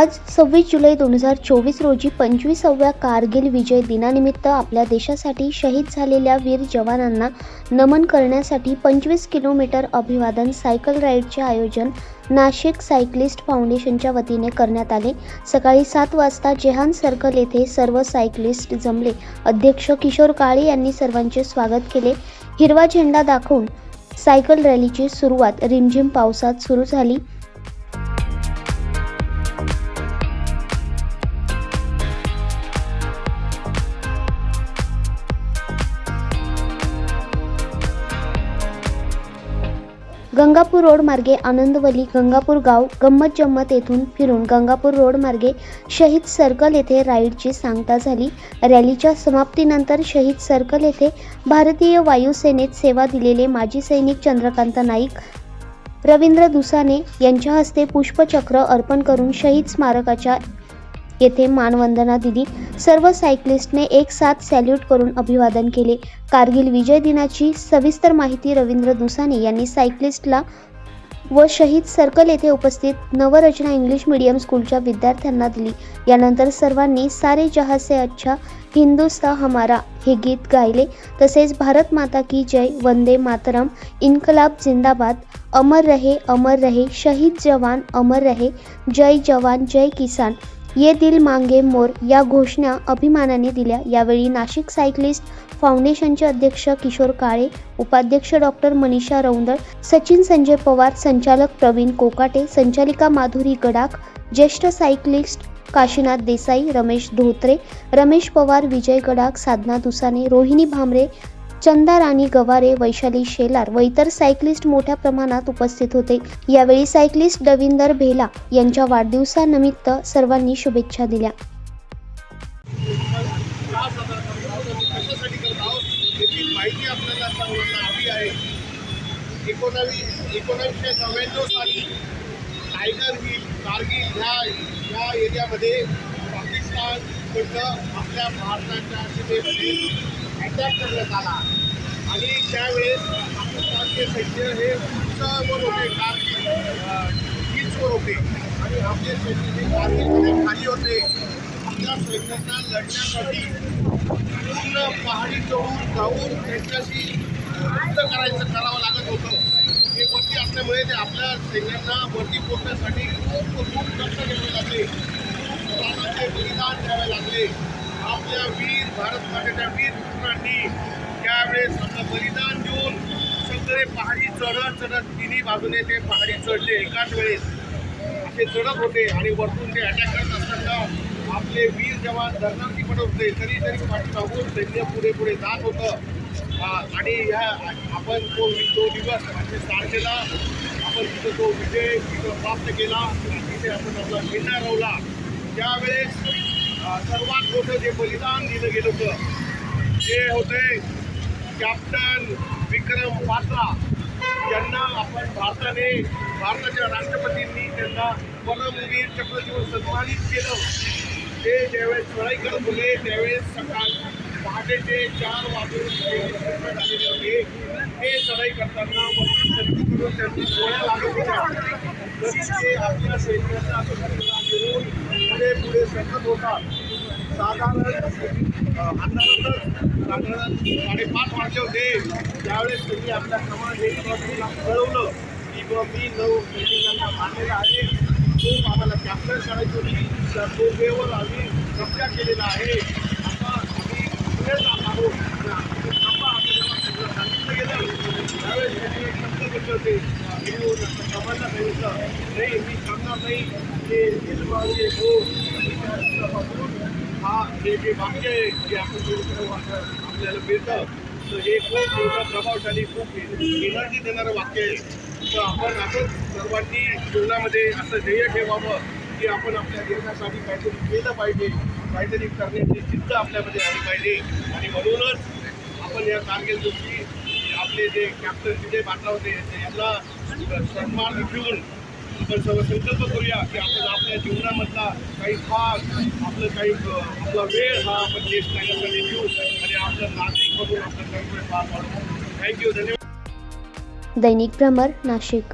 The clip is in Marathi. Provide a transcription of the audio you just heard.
आज सव्वीस जुलै दोन हजार चोवीस रोजी पंचवीसाव्या कारगिल विजय दिनानिमित्त आपल्या देशासाठी शहीद झालेल्या वीर जवानांना नमन करण्यासाठी पंचवीस किलोमीटर अभिवादन सायकल राईडचे आयोजन नाशिक सायक्लिस्ट फाउंडेशनच्या वतीने करण्यात आले. सकाळी सात वाजता जेहान सर्कल येथे सर्व सायक्लिस्ट जमले. अध्यक्ष किशोर काळे यांनी सर्वांचे स्वागत केले. हिरवा झेंडा दाखवून सायकल रॅलीची सुरुवात रिमझिम पावसात सुरू झाली. गंगापूर रोड मार्गे आनंदवली गंगापूर गाव गंमत जम्मत येथून फिरून गंगापूर रोड मार्गे शहीद सर्कल येथे राईडची सांगता झाली. रॅलीच्या समाप्तीनंतर शहीद सर्कल येथे भारतीय वायुसेनेत सेवा दिलेले माजी सैनिक चंद्रकांत नाईक रवींद्र दुसाने यांच्या हस्ते पुष्पचक्र अर्पण करून शहीद स्मारकाच्या येथे मानवंदना दिली. सर्व सायक्लिस्टने एक साथ सॅल्यूट करून अभिवादन केले. कारगिल विजय दिनाची सविस्तर माहिती रवींद्र दुसाने यांनी सायक्लिस्टला व शहीद सर्कल येथे उपस्थित नवरचना इंग्लिश मीडियम स्कूलच्या विद्यार्थ्यांना दिली. यानंतर सर्वांनी सारे जहाँ से अच्छा हिंदुस्ता हमारा हे गीत गायले. तसेच भारत माता की जय वंदे मातरम इन्कलाब जिंदाबाद अमर रहे अमर रहे शहीद जवान अमर रहे जय जवान जय किसान. ये दिल मांगे मोर या घोषणा अभिमानाने दिल्या. यावेळी नाशिक सायक्लिस्ट फाउंडेशनचे अध्यक्ष किशोर काळे उपाध्यक्ष डॉक्टर मनीषा रौंदळ सचिन संजय पवार संचालक प्रवीण कोकाटे संचालिका माधुरी गडाख ज्येष्ठ सायक्लिस्ट काशीनाथ देसाई रमेश धोत्रे रमेश पवार विजय गडाख साधना दुसाने रोहिणी भामरे चंदा राणी गवारे वैशाली शेलार व इतर सायकलिस्ट मोठ्या प्रमाणात उपस्थित होते. यावेळी सायकलिस्ट दविंदर भेला यांच्या वाढदिवसानिमित्त सर्वांनी शुभेच्छा दिल्या. एकोणावीसशे नव्याण्णव साली टायगर हिल कारगिल ह्या या एरियामध्ये पाकिस्तानकडनं आपल्या भारताच्या सीमेमध्ये अटॅक करण्यात आला आणि त्यावेळेस पाकिस्तानचे सैन्य हे उंचावर होते कारगिल बीचवर होते. आणि आपले सैन्य हे कारगिलमध्ये खाली होते आपल्या सैन्यांना लढण्यासाठी पूर्ण पहाडी चढून जाऊन त्यांच्याशी युद्ध करायचं करावं लागत होतं. हे वरती असल्यामुळे ते आपल्या सैन्यांना वरती पोचण्यासाठी खूप खूप कष्ट घ्यावे लागले खूप प्राणाचे बलिदान द्यावे लागले. आपल्या वीर भारत मातेच्या वीर पुत्रांनी त्यावेळेस आपलं बलिदान देऊन सगळे पहाडी चढत चढत तिन्ही बाजूने ते पहाडी चढले. एकाच वेळेस असे चढत होते आणि वरतून ते अटॅक करत असताना आपले वीर जवान धरणार्थी पडत होते तरी तरी पाठीमागून सैन्य पुढे पुढे जात होतं. आणि ह्या आपण तो तो दिवस म्हणजे तारखेला आपण तिथं तो विजय तिथं प्राप्त केला. आणि तिथे आपण आपला झेंडा रवला. त्यावेळेस सर्वात मोठं जे बलिदान दिलं गेलं होतं ते होते कॅप्टन विक्रम पात्रा. यांना आपण भारताने भारताच्या राष्ट्रपतींनी त्यांना परमवीर चक्र देऊन सन्मानित केलं. ते ज्यावेळेस लढाई करत होते त्यावेळेस सकाळ पहाटेचे चार वाजून तेवीस होते. ते चढाई करताना वरती त्यांना गोळ्या लागत होत्या ते आपल्या सैन्याचा घेऊन पुढे पुढे सरकत होतात साधारण अं, साधारण साडेपाच वाजले होते. त्यावेळेस त्यांनी आपल्या समाज हे कळवलं की बुवा मी नऊ सैनिकांना मारलेला आहे. खूप आम्हाला कॅप्टन करायची होती. त्या तो आम्ही कब्जा केलेला आहे. नाही मी सांगणार नाही ते दिलमागे हो आणि हा हे जे वाक्य आहे जे आपण बोलतो वाक्य आपल्याला मिळतं तर हे खूप मोठं प्रभावशाली खूप एनर्जी देणारं वाक्य आहे. तर आपण असंच सर्वांनी जीवनामध्ये असं ध्येय ठेवावं. की आपण आपल्या देशासाठी काहीतरी केलं पाहिजे काहीतरी करण्याची चित्त आपल्यामध्ये आली पाहिजे. आणि म्हणूनच आपण या कारगिल दिवशी आपले जे कॅप्टन विजय पाटला होते यांना सन्मान घेऊन आपण सर्व संकल्प करूया की आपण आपल्या जीवनामधला काही भाग आपलं काही आपला वेळ हा आपण देश करण्यासाठी घेऊ आणि आपलं नागरिक म्हणून आपलं कर्तव्य पार पाडू. थँक्यू धन्यवाद. दैनिक भ्रमर नाशिक.